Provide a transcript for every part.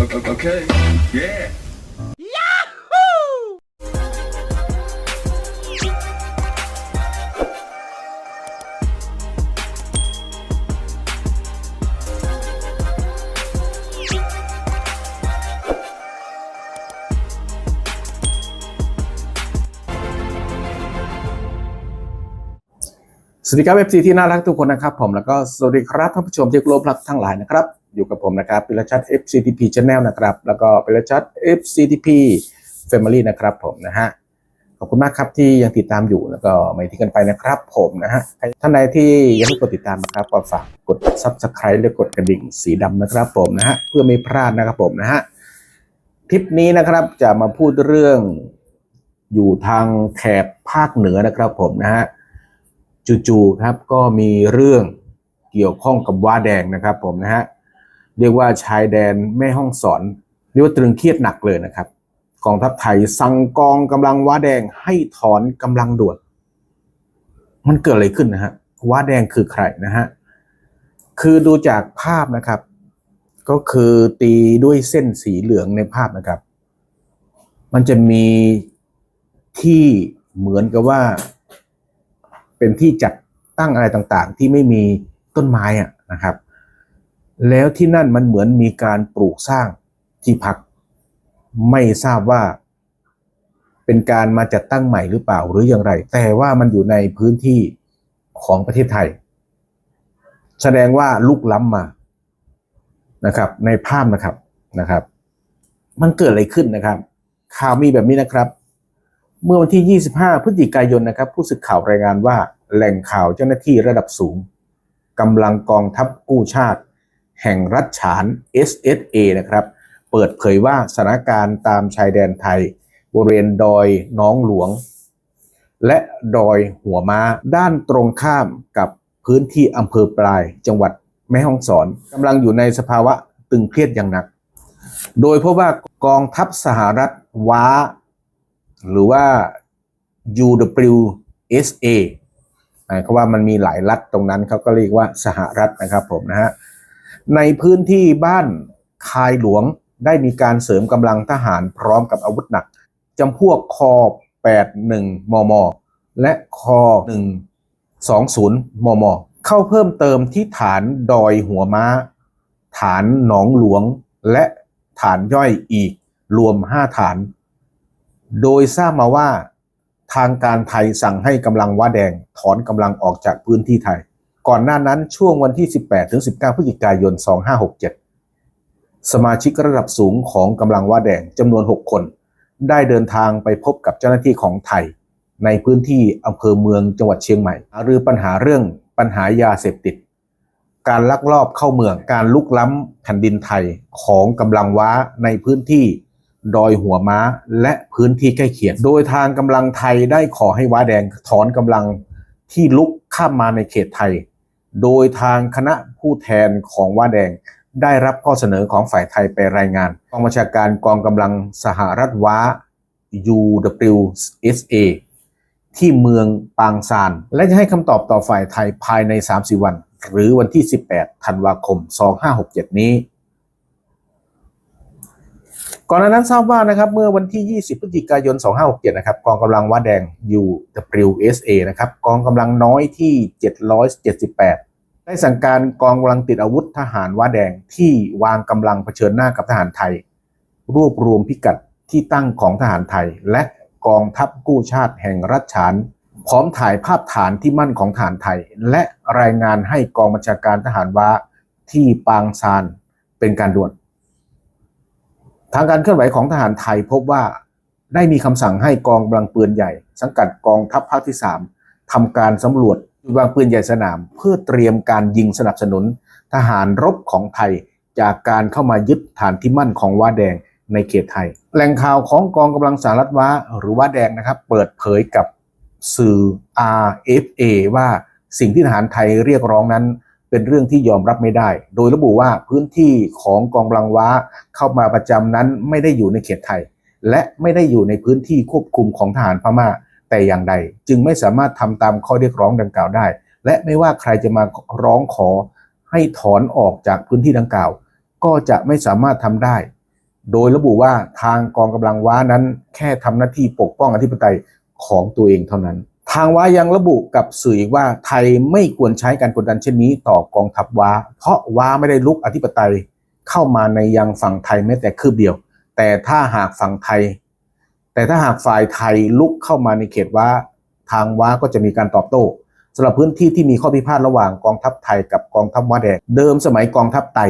Okay. Yeah. สวัสดีครับเอฟซีที่น่ารักทุกคนนะครับผมแล้วก็สวัสดีครับท่านผู้ชมที่เคารพรักทั้งหลายนะครับ อยู่กับผมนะครับปิรชัด FCTP Channel นะครับ แล้วก็ปิรชัด FCTP Family นะครับผมนะฮะขอบคุณมากครับที่ยังติดตามอยู่แล้วก็ไม่ทิ้งกันไปนะครับผมนะฮะท่านใดที่ยังไม่กดติดตามนะครับก็ฝากกด Subscribe และกดกระดิ่งสีดำนะครับผมนะฮะเพื่อไม่พลาดนะครับผมนะฮะคลิปนี้นะครับจะมาพูดเรื่องอยู่ทางแถบภาคเหนือนะครับผมนะฮะจู่ๆครับก็มีเรื่องเกี่ยวข้องกับว้าแดงนะครับผมนะฮะ เรียกว่าชายแดนแม่ห้องสอน เรียกว่าตรึงเครียดหนักเลยนะครับกองทัพไทยสั่งกองกำลังว้าแดงให้ถอนกำลังด่วน มันเกิดอะไรขึ้นนะฮะว้าแดงคือใครนะฮะคือดูจากภาพนะครับ ก็คือตีด้วยเส้นสีเหลืองในภาพนะครับ มันจะมีที่เหมือนกับว่า เป็นที่จัดตั้งอะไรต่างๆ ที่ไม่มีต้นไม้อะนะครับ แล้วที่นั่นมันเหมือนมีการปลูกสร้างที่พัก ไม่ทราบว่า เป็นการมาจัดตั้งใหม่หรือเปล่าหรืออย่างไร แต่ว่ามันอยู่ในพื้นที่ของประเทศไทย แสดงว่าลุกล้ำมานะครับ ในภาพนะครับนะครับ มันเกิดอะไรขึ้นนะครับข่าวมีแบบนี้นะครับ เมื่อวันที่ 25 พฤศจิกายนนะครับ ผู้สื่อข่าวรายงานว่า แหล่งข่าวเจ้าหน้าที่ระดับสูงกำลังกองทัพกู้ชาติ แห่งรัฐฉาน SSA นะครับ เปิดเผยว่าสถานการณ์ตามชายแดนไทย บริเวณดอยน้องหลวง และดอยหัวม้าด้านตรงข้ามกับพื้นที่อำเภอปลายจังหวัดแม่ฮ่องสอนกำลังอยู่ในสภาวะตึงเครียดอย่างหนัก โดยเพราะว่ากองทัพสหรัฐว้า หรือว่า UWSA หมายความว่ามันมีหลายรัฐตรงนั้นเขาก็เรียกว่าสหรัฐนะครับผมนะฮะ ในพื้นที่บ้านคายหลวงได้มีการเสริมกำลังทหารพร้อมกับอาวุธหนักจำพวกคอ 81 มม และคอ 120 มม เข้าเพิ่มเติมที่ฐานดอยหัวม้า ฐานหนองหลวง และฐานย่อยอีกรวม 5 ฐาน โดยทราบมาว่าทางการไทยสั่งให้กำลังว้าแดงถอนกำลังออกจากพื้นที่ไทย ก่อนหน้านั้นช่วงวันที่ 18 ถึง 19 พฤศจิกายน 2567 สมาชิกระดับสูงของกำลังว้าแดงจำนวน 6 คน ได้เดินทางไปพบกับเจ้าหน้าที่ของไทย ในพื้นที่อำเภอเมืองจังหวัดเชียงใหม่หรือปัญหาเรื่องปัญหายาเสพติด การลักลอบเข้าเมืองการลุกล้ำแผ่นดินไทยของกำลังว้าในพื้นที่ดอยหัวม้าและพื้นที่ใกล้เคียง โดยทางกำลังไทยได้ขอให้ว้าแดงถอนกำลังที่ลุกข้ามมาในเขตไทย โดยทางคณะผู้แทนของว้าแดงได้รับข้อเสนอของฝ่ายไทยไปรายงานกองบัญชาการกองกำลังสหรัฐว้า UWSA ที่เมืองปางซาน และจะให้คำตอบต่อฝ่ายไทยภายใน 30 วัน หรือวันที่ 18 ธันวาคม 2567 นี้ ก่อนหน้านั้นทราบว่านะครับเมื่อวันที่ 20 พฤศจิกายน 2567 นะครับกองกำลังวัดแดง UWSA นะครับกองกำลังน้อยที่ 778 ได้สั่งการกองกำลังติดอาวุธทหารวัดแดงที่วางกำลังเผชิญหน้ากับทหารไทย รวบรวมพิกัดที่ตั้งของทหารไทย และกองทัพกู้ชาติแห่งรัฐฉานพร้อมถ่ายภาพฐานที่มั่นของทหารไทย และรายงานให้กองบัญชาการทหารว้าที่ปางซานเป็นการด่วนางการเคลื่อนไหวของทหารไทยพบว่าได้มีคำสั่งให้กองกำลังปืนใหญ่ สังกัดกองทัพภาคที่ 3ทำการสำรวจจุดวางปืนใหญ่สนาม เพื่อเตรียมการยิงสนับสนุน ทหารรบของไทยจากการเข้ามายึดฐานที่มั่นของว้าแดงในเขตไทย แหล่งข่าวของกองกำลังสหรัฐว้าหรือว้าแดงนะครับ เปิดเผยกับสื่อ RFA ว่าสิ่งที่ทหารไทยเรียกร้องนั้น เป็นเรื่องที่ยอมรับไม่ได้ โดยระบุว่าพื้นที่ของกองกำลังว้าเข้ามาประจำนั้นไม่ได้อยู่ในเขตไทย และไม่ได้อยู่ในพื้นที่ควบคุมของทหารพม่า แต่อย่างใด จึงไม่สามารถทำตามข้อเรียกร้องดังกล่าวได้ และไม่ว่าใครจะมาร้องขอให้ถอนออกจากพื้นที่ดังกล่าว ก็จะไม่สามารถทำได้ โดยระบุว่าทางกองกำลังว้านั้น แค่ทำหน้าที่ปกป้องอธิปไตยของตัวเองเท่านั้น ทางว้ายังระบุกับสื่ออีกว่าไทยไม่ควรใช้การกดดันเช่นนี้ต่อกองทัพว้า เพราะว้าไม่ได้ลุกอธิปไตยเข้ามาในยังฝั่งไทยแม้แต่คืบเดียว แต่ถ้าหากฝั่งไทย แต่ถ้าหากฝ่ายไทยลุกเข้ามาในเขตว้า ทางว้าก็จะมีการตอบโต้สำหรับพื้นที่ที่มีข้อพิพาทระหว่างกองทัพไทยกับกองทัพว้าแดงเดิมสมัยกองทัพไต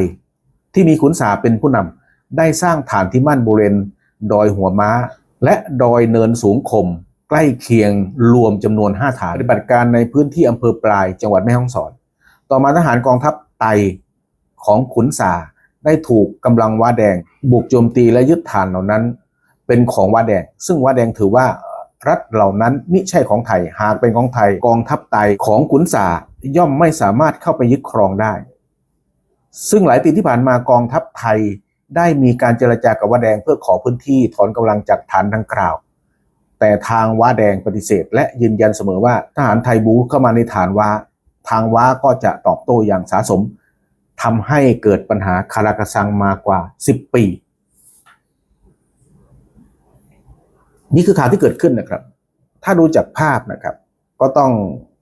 ที่มีขุนสาเป็นผู้นำได้สร้างฐานที่มั่นบริเวณดอยหัวม้า และดอยเนินสูงคม ใกล้เคียงรวมจำนวน 5 ฐานปฏิบัติการในพื้นที่อำเภอปลายจังหวัดแม่ฮ่องสอน ต่อมาทหารกองทัพไตของขุนสาได้ถูกกำลังว้าแดง บุกโจมตีและยึดฐานเหล่านั้น เป็นของว้าแดง ซึ่งว้าแดงถือว่ารัฐเหล่านั้นมิใช่ของไทยหากเป็นของไทยกองทัพไตของขุนสาย่อมไม่สามารถเข้าไปยึดครองได้ ซึ่งหลายปีที่ผ่านมากองทัพไทยได้มีการเจรจากับว้าแดงเพื่อขอพื้นที่ถอนกำลังจากฐานดังกล่าว แต่ทางว้าแดงปฏิเสธ และยืนยันเสมอว่าทหารไทยบูเข้ามาในฐานว้า ทางว้าก็จะตอบโต้อย่างสาสมทำให้เกิดปัญหาคาราคาซังมากว่า 10 ปี นี่คือข่าวที่เกิดขึ้นนะครับ ถ้าดูจากภาพนะครับ ก็ต้อง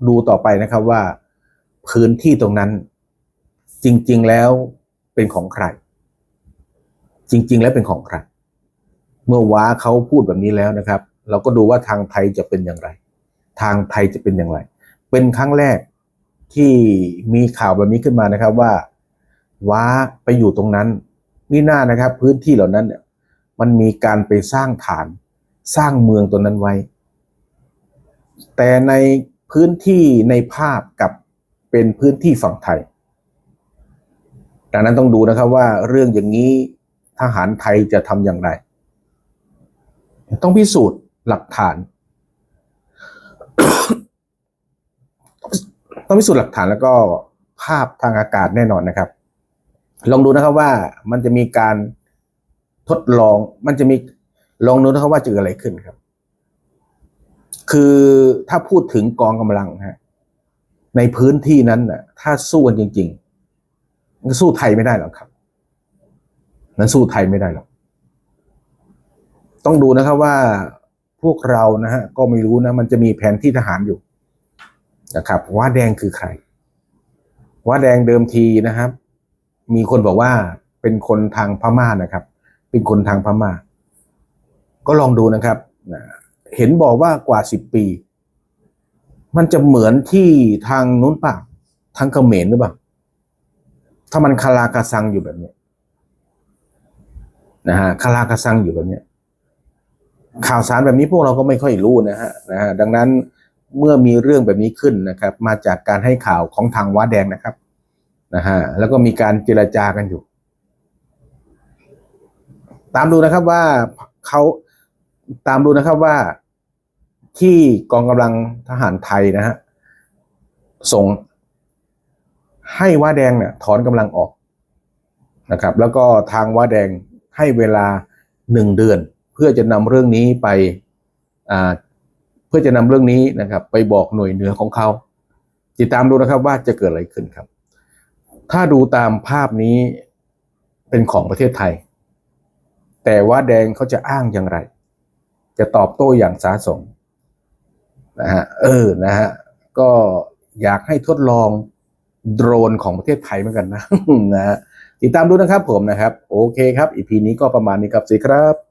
ดูต่อไปนะครับว่า พื้นที่ตรงนั้นจริง ๆ แล้วเป็นของใคร จริง ๆ แล้วเป็นของใคร เมื่อว้าเขาพูดแบบนี้แล้วนะครับ เราก็ดูว่าทางไทยจะเป็นอย่างไร ทางไทยจะเป็นอย่างไร เป็นครั้งแรกที่มีข่าวแบบนี้ขึ้นมานะครับว่าว้าไปอยู่ตรงนั้นนี่น่านะครับ พื้นที่เหล่านั้นเนี่ยมันมีการไปสร้างฐานสร้างเมืองตัวนั้นไว้ แต่ในพื้นที่ในภาพกับเป็นพื้นที่ฝั่งไทย ดังนั้นต้องดูนะครับว่าเรื่องอย่างนี้ทหารไทยจะทำอย่างไร ต้องพิสูจน์ หลักฐาน ต้องพิสูจน์หลักฐานแล้วก็ภาพทางอากาศแน่นอนนะครับ ลองดูนะครับว่ามันจะมีการทดลอง มันจะมีลองดูนะครับว่าจะเกิดอะไรขึ้นครับ คือถ้าพูดถึงกองกำลังฮะในพื้นที่นั้นน่ะ ถ้าสู้กันจริง ๆ มันสู้ไทยไม่ได้หรอกครับนั้นสู้ไทยไม่ได้หรอก ต้องดูนะครับว่า พวกเรานะฮะก็ไม่รู้นะ มันจะมีแผนที่ทหารอยู่นะครับว่าแดงคือใครว่าแดงเดิมทีนะครับ มีคนบอกว่าเป็นคนทางพม่านะครับ เป็นคนทางพม่า ก็ลองดูนะครับเห็นบอกว่ากว่าสิบปี มันจะเหมือนที่ทางนู้นป่ะทางเขมรหรือเปล่าถ้ามันคาราคาซังอยู่แบบนี้นะฮะคาราคาซังอยู่แบบนี้ ข่าวสารแบบนี้พวกเราก็ไม่ค่อยรู้นะฮะนะฮะดังนั้นเมื่อมีเรื่องแบบนี้ขึ้นนะครับ มาจากการให้ข่าวของทางว้าแดงนะครับนะฮะแล้วก็มีการเจรจากันอยู่ ตามดูนะครับว่าเขาตามดูนะครับว่าที่กองกำลังทหารไทยนะฮะส่งให้ว้าแดงเนี่ยถอนกำลังออกนะครับ แล้วก็ทางว้าแดงให้เวลาหนึ่งเดือน เพื่อจะนำเรื่องนี้ไปเพื่อจะนำเรื่องนี้นะครับ ไปบอกหน่วยเหนือของเขา ติดตามดูนะครับว่าจะเกิดอะไรขึ้นครับ ถ้าดูตามภาพนี้เป็นของประเทศไทย แต่ว่าแดงเขาจะอ้างอย่างไร จะตอบโต้อย่างสาสมนะฮะเออนะฮะก็อยากให้ทดลองโดรนของประเทศไทยเหมือนกันนะนะฮะติดตามดูนะครับผมนะครับ โอเคครับอีพีนี้ก็ประมาณนี้ครับสวัสดีครับ